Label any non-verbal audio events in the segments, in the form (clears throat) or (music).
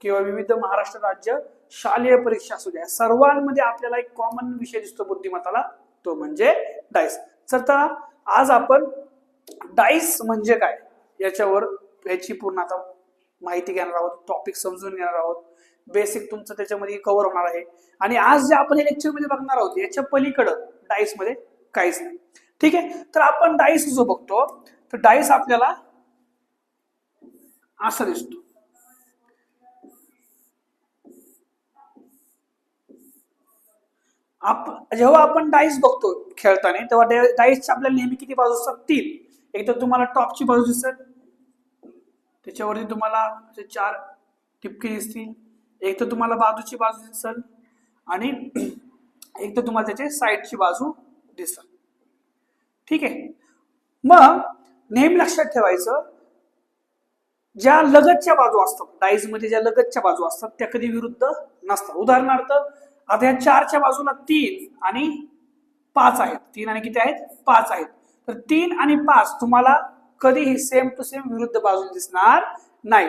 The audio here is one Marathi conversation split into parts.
किंवा विविध महाराष्ट्र राज्य शालेय परीक्षा असू द्या सर्वांमध्ये आपल्याला एक कॉमन विषय दिसतो बुद्धिमत्ताला तो म्हणजे डाईस तर आज आपण डाईस म्हणजे काय? याच्यावर याची पूर्ण आता माहिती घेणार आहोत टॉपिक समजून घेणार आहोत. बेसिक तुमचं त्याच्यामध्ये कव्हर होणार आहे. आणि आज जे आपण हे लेक्चरमध्ये बघणार आहोत याच्या पलीकडं डाईसमध्ये काहीच नाही. ठीक आहे? तर आपण डाईस जो बघतो तर डाईस आपल्याला असा दिसतो. आप जेव्हा आपण डाईस बघतो खेळताना तेव्हा डाईसच्या आपल्याला नेहमी किती बाजू असतात तीन एक तर तुम्हाला टॉपची बाजू दिसत त्याच्यावरती तुम्हाला चार टिपके दिसतील. एक तर तुम्हाला बाजूची बाजू दिसल आणि (clears throat) एक तर तुम्हाला त्याचे साईडची बाजू दिसल. ठीक आहे? मग नेहमी लक्षात ठेवायचं ज्या लगतच्या बाजू असतात डाईजमध्ये ज्या लगतच्या बाजू असतात त्या कधी विरुद्ध नसतात. उदाहरणार्थ आता या चारच्या बाजूला तीन आणि पाच आहेत. तीन आणि किती आहेत? पाच आहेत. तर तीन आणि पाच तुम्हाला कधीही सेम टू सेम विरुद्ध बाजू दिसणार नाही.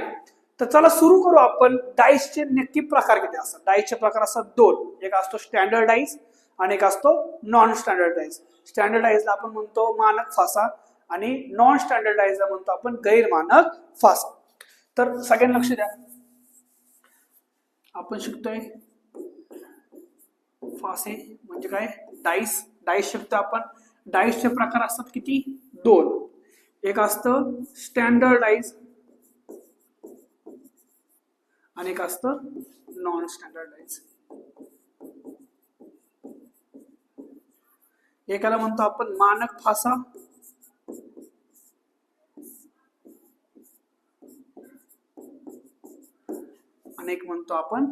तर चला सुरू करू आपण. डाईसचे नक्की प्रकार किती असतात? डाईसचे प्रकार असतात दोन. एक असतो स्टँडर्ड डाईस आणि एक असतो नॉन स्टँडर्ड डाईस. स्टँडर्ड डाईसला आपण म्हणतो मानक फासा आणि नॉन स्टँडर्ड डाईसला म्हणतो आपण गैरमानक फासा. तर सगळ्यांना लक्ष द्या. आपण शिकतोय. फासे म्हणजे काय? डाईस डाईस शिकतो आपण डाईसचे प्रकार असतात किती? दोन. एक असतं स्टँडर्ड डाईस आणि एक असतं नॉन स्टँडर्ड डाईस एकाला म्हणतो आपण मानक फासा आणि एक म्हणतो आपण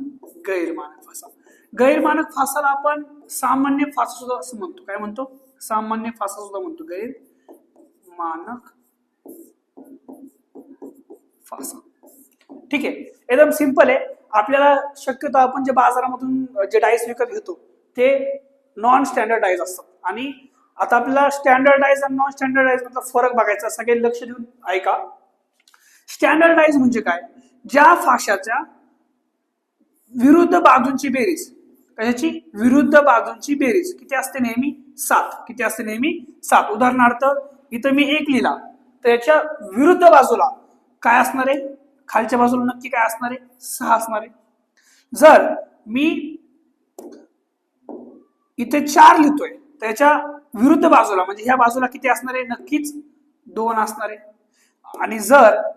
गैरमानक फासा गैरमानक फासाला आपण सामान्य फासा सुद्धा असं म्हणतो. काय म्हणतो? सामान्य फासा सुद्धा म्हणतो. गैर मानक फासा. ठीक आहे. एकदम सिंपल आहे. आपल्याला शक्यतो आपण जे बाजारामधून जे डाईस विकत घेतो ते नॉन स्टँडर्ड डाईज असतात. आणि आता आपल्याला स्टँडर्डाईज आणि नॉन स्टँडर्ड डाईस मधला फरक बघायचा सगळे लक्ष देऊन ऐका. स्टँडर्डाईज म्हणजे काय? ज्या फाशाच्या विरुद्ध बाजूंची बेरीज कशाची विरुद्ध बाजूंची बेरीज किती असते नेहमी? सात. किती असते नेहमी? सात. उदाहरणार्थ इथं मी एक लिहिला. तर याच्या विरुद्ध बाजूला काय असणार आहे? खालच्या बाजूला नक्की काय असणार आहे? सहा असणार आहे. जर मी इथे चार लिहितोय त्याच्या विरुद्ध बाजूला म्हणजे ह्या बाजूला किती असणार आहे? नक्कीच दोन असणार आहे. आणि जर